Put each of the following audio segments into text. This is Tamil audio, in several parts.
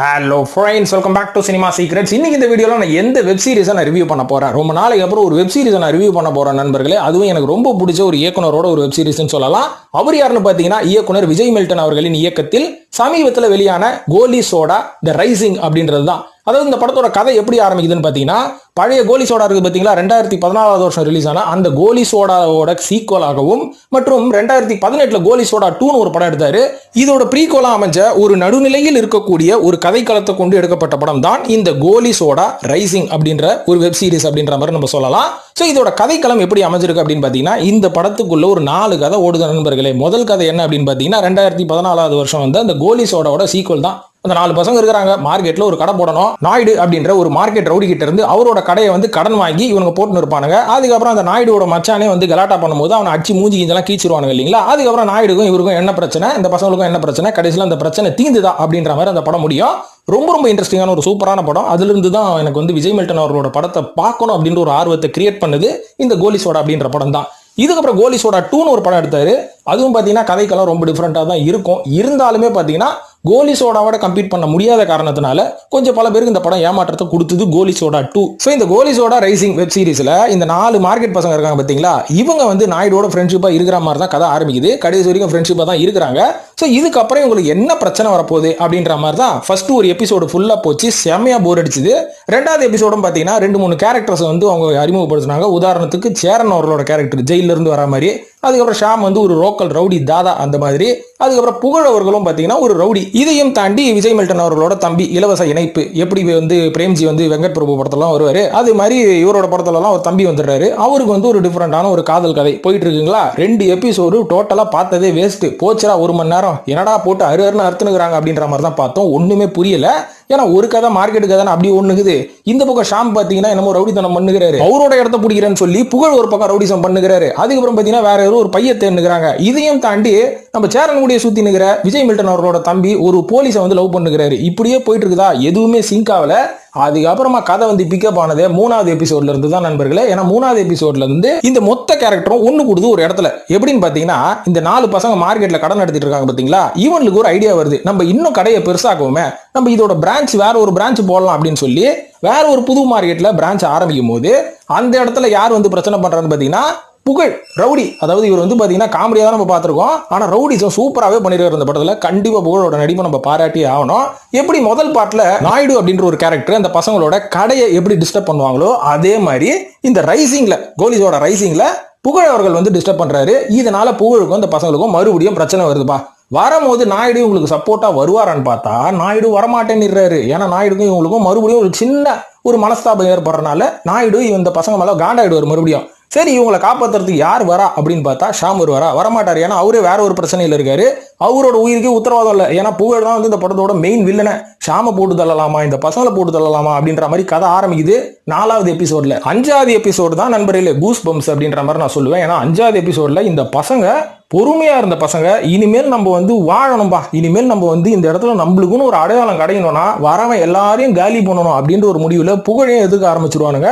Hello friends welcome back to cinema secrets இன்னைக்கு இந்த வீடியோவில் நான் எந்த வெப் சீரிஸை நான் ரிவ்யூ பண்ண போகிறேன் ரொம்ப நாளைக்கு அப்புறம் ஒரு வெப் சீரிஸை நான் ரிவ்யூ பண்ண போகிறேன் நண்பர்களே. அதுவும் எனக்கு ரொம்ப பிடிச்ச ஒரு இயக்குனரோட ஒரு வெப் சீரிஸ்னு சொல்லலாம். அவர் யாருன்னு பார்த்தீங்கன்னா இயக்குனர் விஜய் மில்டன் அவர்களின் இயக்கத்தில் சமீபத்தில் வெளியான கோலி சோடா த ரைசிங் அப்படின்றது தான் அதாவது இந்த படத்தோட கதை எப்படி ஆரம்பிக்குதுன்னு பார்த்தீங்கன்னா பழைய கோலி சோடா இருக்குது பார்த்தீங்களா ரெண்டாயிரத்தி பதினாலாவது வருஷம் ரிலீஸ் ஆன அந்த கோலி சோடாவோட சீக்வலாகவும் மற்றும் ரெண்டாயிரத்தி பதினெட்டில் கோலி சோடா டூன்னு ஒரு படம் எடுத்தார். இதோட ப்ரீகோலா அமைஞ்ச ஒரு நடுநிலையில் இருக்கக்கூடிய ஒரு கதைக்களத்தை கொண்டு எடுக்கப்பட்ட படம் தான் இந்த கோலி சோடா ரைசிங் அப்படின்ற ஒரு வெப் சீரிஸ் அப்படின்ற மாதிரி நம்ம சொல்லலாம். ஸோ இதோட கதைக்களம் எப்படி அமைஞ்சிருக்கு அப்படின்னு பார்த்தீங்கன்னா இந்த படத்துக்குள்ள ஒரு நாலு கதை ஓடுது நண்பர்களே. முதல் கதை என்ன அப்படின்னு பார்த்தீங்கன்னா ரெண்டாயிரத்தி பதினாலாவது வருஷம் வந்து அந்த கோலி சோடாவோட சீக்வல் தான். அந்த நாலு பசங்க இருக்கிறாங்க. மார்க்கெட்ல ஒரு கடை போடணும். நாயுடு அப்படின்ற ஒரு மார்க்கெட் ரவுடி கிட்ட இருந்து அவரோட கடையை வந்து கடன் வாங்கி இவங்க போட்டுன்னு இருப்பானுங்க. அதுக்கப்புறம் அந்த நாயுடுவோட மச்சானே வந்து கலாட்டா பண்ணும்போது அவனை அடிச்சு மூஞ்சி கிஞ்செல்லாம் கீச்சிருவானுங்க இல்லைங்களா? அதுக்கப்புறம் நாயுடுக்கும் இவருக்கும் என்ன பிரச்சனை? இந்த பசங்களுக்கும் என்ன பிரச்சனை? கடைசியில் அந்த பிரச்சனை தீந்துதா அப்படின்ற மாதிரி அந்த படம் முடியும். ரொம்ப ரொம்ப இன்ட்ரெஸ்டிங்கான ஒரு சூப்பரான படம். அதிலிருந்து தான் எனக்கு வந்து விஜய் மில்டன் அவர்களோட படத்தை பார்க்கணும் அப்படின்ற ஒரு ஆர்வத்தை கிரியேட் பண்ணது இந்த கோலி சோடா அப்படின்ற படம் தான். இதுக்கப்புறம் கோலி சோடா டூன்னு ஒரு படம் எடுத்தார். அதுவும் பார்த்தீங்கன்னா கதைக்கெல்லாம் ரொம்ப டிஃப்ரெண்ட்டாக தான் இருக்கும். இருந்தாலுமே பார்த்தீங்கன்னா கோலி சோடாவோட கம்பீட் பண்ண முடியாத காரணத்தினால கொஞ்சம் பல பேருக்கு இந்த படம் ஏமாற்றத்தை கொடுத்தது கோலி சோடா டூ ஸோ இந்த கோலி சோடா ரைசிங் வெப் சீரிஸில் இந்த நாலு மார்க்கெட் பசங்க இருக்காங்க பார்த்தீங்களா? இவங்க வந்து நாயுடோட ஃப்ரெண்ட்ஷிப்பாக இருக்கிற மாதிரி தான் கதை ஆரம்பிக்குது. கடைசி வரைக்கும் ஃப்ரெண்ட்ஷிப்பாக தான் இருக்கிறாங்க. ஸோ இதுக்கப்புறம் உங்களுக்கு என்ன பிரச்சனை வரப்போகுது அப்படின்ற மாதிரி தான் ஃபர்ஸ்ட் ஒரு எபிசோடு ஃபுல்லாக போச்சு. செம்மையாக போர் அடிச்சுது. ரெண்டாவது எபிசோடும் பார்த்தீங்கன்னா ரெண்டு மூணு கேரக்டர்ஸ் வந்து அவங்க அறிமுகப்படுத்தினாங்க. உதாரணத்துக்கு சேரன் அவர்களோட கேரக்டர் ஜெயிலிருந்து வர மாதிரி அதுக்கப்புறம் ஷாம் வந்து ஒரு லோக்கல் ரவுடி தாதா அந்த மாதிரி. அதுக்கப்புறம் புகழ் அவர்களும் பார்த்தீங்கன்னா ஒரு ரவுடி. இதையும் தாண்டி விஜய் மில்டன் அவர்களோட தம்பி இலவச இணைப்பு. எப்படி வந்து பிரேம்ஜி வந்து வெங்கட் பிரபு படத்துலலாம் வருவார்? அது மாதிரி இவரோட படத்துலலாம் ஒரு தம்பி வந்துடுறாரு. அவருக்கு வந்து ஒரு டிஃப்ரெண்டான ஒரு காதல் கதை. போயிட்டு இருக்குங்களா ரெண்டு எபிசோடு டோட்டலாக பார்த்ததே வேஸ்ட்டு போச்சரா ஒரு மணி நேரம். என்னடா போட்டு அரு அருன்னு அறுத்துனுக்குறாங்க அப்படின்ற மாதிரி தான் பார்த்தோம். ஒன்றுமே புரியலை. ஏன்னா ஒரு கதை மார்க்கெட் கதை அப்படி ஒண்ணுக்குது. இந்த பக்கம் ஷாம் பார்த்தீங்கன்னா என்னமோ ரவுடித்தனம் பண்ணுகிறாரு. அவரோட இடத்த பிடிக்கிறேன்னு சொல்லி புகழ் ஒரு பக்கம் ரவுடிசம் பண்ணுகிறாரு. அதுக்கப்புறம் பார்த்தீங்கன்னா வேற யாரும் ஒரு பைய தேர்னுக்குறாங்க இதையும் தாண்டி நம்ம சேரன் கூடிய சுத்தி நிற்கிற விஜய் மில்டன் அவரோட தம்பி ஒரு போலீஸை வந்து லவ் பண்ணுகிறாரு. இப்படியே போயிட்டு இருக்குதா? எதுவுமே சிங்க் ஆகல. அதுக்கப்புறமா கதை வந்து பிக்கப் ஆனது மூணாவது எபிசோட்ல இருந்து தான் நண்பர்களே. ஏன்னா மூணாவது எபிசோட்ல இருந்து இந்த மொத்த கேரக்டரும் ஒண்ணு கூடுது ஒரு இடத்துல. எப்படின்னு பாத்தீங்கன்னா இந்த நாலு பசங்க மார்க்கெட்ல கடன் நடத்திட்டு இருக்காங்க பாத்தீங்களா? இவனுக்கு ஒரு ஐடியா வருது. நம்ம இன்னும் கடையை பெருசாக்குவோமே. நம்ம இதோட பிரான்ச் வேற ஒரு பிரான்ச் போடலாம் அப்படின்னு சொல்லி வேற ஒரு புது மார்க்கெட்ல பிரான்ச் ஆரம்பிக்கும் போது அந்த இடத்துல யார் வந்து பிரச்சனை பண்றான்னு பாத்தீங்கன்னா புகழ் ரவுடி. அதாவது இவர் வந்து பார்த்தீங்கன்னா காமெடியாக தான் நம்ம பார்த்துருக்கோம். ஆனால் ரவுடிஸும் சூப்பராகவே பண்ணிருக்காரு இந்த படத்தில். கண்டிப்பாக புகழோட நடிப்பை நம்ம பாராட்டி ஆகணும். எப்படி முதல் பாட்டில் நாயுடு அப்படின்ற ஒரு கேரக்டர் அந்த பசங்களோட கடையை எப்படி டிஸ்டர்ப் பண்ணுவாங்களோ அதே மாதிரி இந்த ரைசிங்கில் கோலிஸோட ரைசிங்கில் புகழ் அவர்கள் வந்து டிஸ்டர்ப் பண்ணுறாரு இதனால புகழுக்கும் அந்த பசங்களுக்கும் மறுபடியும் பிரச்சனை வருதுப்பா. வரும்போது நாயுடு உங்களுக்கு சப்போர்ட்டாக வருவாரான்னு பார்த்தா நாயுடு வரமாட்டேன்னுறாரு. ஏன்னா நாயுடுக்கும் இவங்களுக்கும் மறுபடியும் ஒரு சின்ன ஒரு மனஸ்தாபம் ஏற்படுறதுனால நாயுடு இந்த பசங்க மேலே காண்டாயிடுவார் மறுபடியும். சரி இவங்களை காப்பாற்றுறதுக்கு யார் வரா அப்படின்னு பார்த்தா ஷாமூர் வரா. வரமாட்டார். ஏன்னா அவரே வேற ஒரு பிரச்சனையில் இருக்காரு. அவரோட உயிருக்கே உத்தரவாதம் இல்லை. ஏன்னா புகழ் தான் வந்து இந்த படத்தோட மெயின் வில்லனை ஷாம போட்டு தள்ளலாமா? இந்த பசங்களை போட்டு தள்ளலாமா? அப்படின்ற மாதிரி கதை ஆரம்பிக்குது நாலாவது எபிசோட்ல அஞ்சாவது எபிசோடு தான் நண்பர்களே கூஸ் பம்ஸ் அப்படின்ற மாதிரி நான் சொல்லுவேன். ஏன்னா அஞ்சாவது எபிசோட்ல இந்த பசங்க பொறுமையாக இருந்த பசங்க இனிமேல் நம்ம வந்து வாழணும்பா. இனிமேல் நம்ம வந்து இந்த இடத்துல நம்மளுக்குன்னு ஒரு அடையாளம் கிடையணும்னா வரவன் எல்லாரையும் காலி பண்ணணும் அப்படின்ற ஒரு முடிவில் புகழையும் எதுக்க ஆரம்பிச்சிருவானுங்க.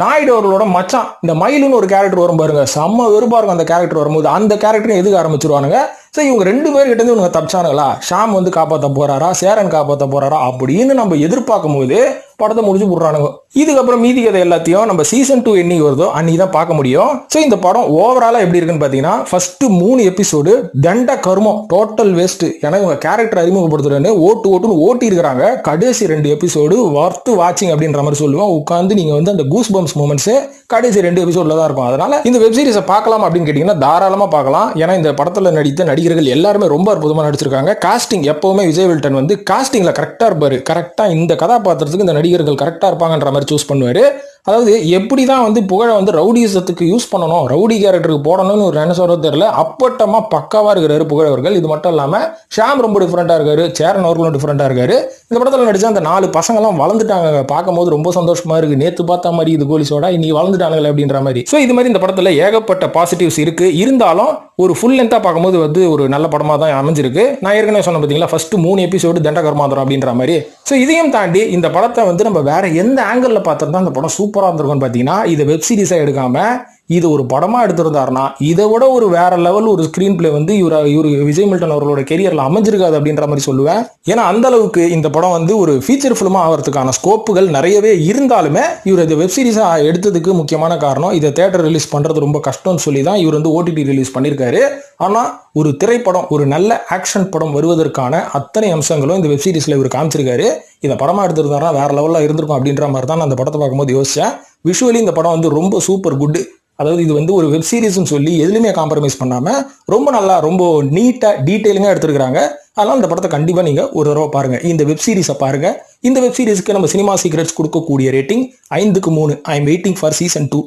நாயுடு அவர்களோட மச்சான். இந்த மயிலுன்னு ஒரு கேரக்டர் வரும் பாருங்க. செம்ம வெறுப்பா இருக்கும் அந்த கேரக்டர் வரும்போது. அந்த கேரக்டரும் எதுக்கு ஆரம்பிச்சிருவானுங்க? ஸோ இவங்க ரெண்டு பேர்கிட்ட இருந்து இவங்க தப்பிச்சானுங்களா? ஷாம் வந்து காப்பாற்ற போறாரா? சேரன் காப்பாற்ற போறாரா? அப்படின்னு நம்ம எதிர்பார்க்கும் போது படத்தை முடிச்சு விடுறானுங்க. இதுக்கப்புறம் மீதி கதை எல்லாத்தையும் நம்ம சீசன் டூ என்னைக்கு வருதோ அன்னைக்கு தான் பார்க்க முடியும். ஸோ இந்த படம் ஓவராலாக எப்படி இருக்குன்னு பார்த்தீங்கன்னா ஃபர்ஸ்ட் மூணு எபிசோடு தண்ட கருமம் டோட்டல் வேஸ்ட் ஏன்னா இவங்க கேரக்டர் அறிமுகப்படுத்துறேன்னு ஓட்டு ஓட்டுன்னு ஓட்டி இருக்கிறாங்க கடைசி ரெண்டு எபிசோடு ஒர்த்து வாட்சிங் அப்படின்ற மாதிரி சொல்லுவேன். உட்காந்து நீங்கள் வந்து அந்த கூஸ் பம்ஸ் மூமெண்ட்ஸ் கடைசி ரெண்டு எபிசோட்ல தான் இருக்கும். அதனால இந்த வெப் சீரிஸை பார்க்கலாம் அப்படின்னு கேட்டிங்கன்னா தாராளமாக பார்க்கலாம். ஏன்னா இந்த படத்தில் நடித்த நடிகர்கள் எல்லாருமே ரொம்ப அற்புதமாக நடிச்சிருக்காங்க. காஸ்டிங் எப்போவுமே விஜய் வில்டன் வந்து காஸ்டிங்கில் கரெக்டாக இருப்பார். கரெக்டாக இந்த கதாபாத்திரத்துக்கு இந்த நடிகர்கள் கரெக்டாக இருப்பாங்கன்ற மாதிரி சூஸ் பண்ணுவார். அதாவது எப்படி தான் வந்து புகழை வந்து ரவுடிசத்துக்கு யூஸ் பண்ணணும் ரவுடி கேரக்டருக்கு போடணும்னு ஒரு என்ன சொல்கிறது தெரியல அப்பட்டமா பக்காவாக இருக்கிறாரு புகழவர்கள். இது மட்டும் இல்லாமல் ஷாம் ரொம்ப டிஃப்ரெண்ட்டாக இருக்காரு சேரன் அவர்களும் டிஃப்ரெண்ட்டாக இருக்காரு. இந்த படத்தில் நடித்த அந்த நாலு பசங்களாம் வளர்ந்துட்டாங்க பார்க்கும்போது ரொம்ப சந்தோஷமாக இருக்கு. நேற்று பார்த்த மாதிரி இது கோலிஸோட இன்னைக்கு வளர்ந்துட்டாங்களே அப்படின்ற மாதிரி. ஸோ இது மாதிரி இந்த படத்தில் ஏகப்பட்ட பாசிட்டிவ்ஸ் இருக்குது இருந்தாலும் ஒரு ஃபுல் லென்த்தாக பார்க்கும்போது வந்து ஒரு நல்ல படமாக தான் அமைஞ்சிருக்கு. நான் ஏற்கனவே சொன்ன பார்த்தீங்களா ஃபர்ஸ்ட் மூணு எபிசோடு தண்டகர்மாந்திரம் அப்படின்ற மாதிரி. ஸோ இதையும் தாண்டி இந்த படத்தை வந்து நம்ம வேற எந்த ஆங்கிளில் பார்த்துருந்தா அந்த படம் சூப்பர் சூப்பராக இருந்திருக்கும்னு பார்த்தீங்கன்னா இதை வெப் சீரிஸாக எடுக்காம இது ஒரு படமாக எடுத்திருந்தாருன்னா இதை விட ஒரு வேற லெவல் ஒரு ஸ்க்ரீன் பிளே வந்து இவர் இவர் விஜய் மில்டன் அவர்களோட கெரியரில் அமைஞ்சிருக்காது அப்படின்ற மாதிரி சொல்லுவேன். ஏன்னா அந்த அளவுக்கு இந்த படம் வந்து ஒரு ஃபீச்சர் ஃபிலிமாக ஆகிறதுக்கான ஸ்கோப்புகள் நிறையவே இருந்தாலுமே இவர் இந்த வெப் சீரிஸா எடுத்ததுக்கு முக்கியமான காரணம் இதை தேட்டர் ரிலீஸ் பண்ணுறது ரொம்ப கஷ்டம்னு சொல்லி தான் இவர் வந்து ஓடிடி ரிலீஸ் பண்ணியிருக்காரு. ஆனால் ஒரு திரைப்படம் ஒரு நல்ல ஆக்ஷன் படம் வருவதற்கான அத்தனை அம்சங்களும் இந்த வெப்சீரிஸில் இவர் காமிச்சிருக்காரு. இதை படமாக எடுத்திருந்தாருன்னா வேற லெவலில் இருந்திருக்கும் அப்படின்ற மாதிரி தான் நான் அந்த படத்தை பார்க்கும்போது யோசிச்சேன். விஷுவலி இந்த படம் வந்து ரொம்ப சூப்பர் குட் அதாவது இது வந்து ஒரு வெப் சீரிஸ்னு சொல்லி எதுலையுமே காம்ப்ரமைஸ் பண்ணாம ரொம்ப நல்லா ரொம்ப நீட்டா டீட்டெயிலிங்காக எடுத்திருக்காங்க அதனால் இந்த படத்தை கண்டிப்பா நீங்க ஒரு தடவை பாருங்க. இந்த வெப் சீரிஸை பாருங்க. இந்த வெப் சீரிஸ்க்கு நம்ம சினிமா சீக்ரெட்ஸ் கொடுக்கக்கூடிய ரேட்டிங் ஐந்துக்கு மூணு. I am waiting for season two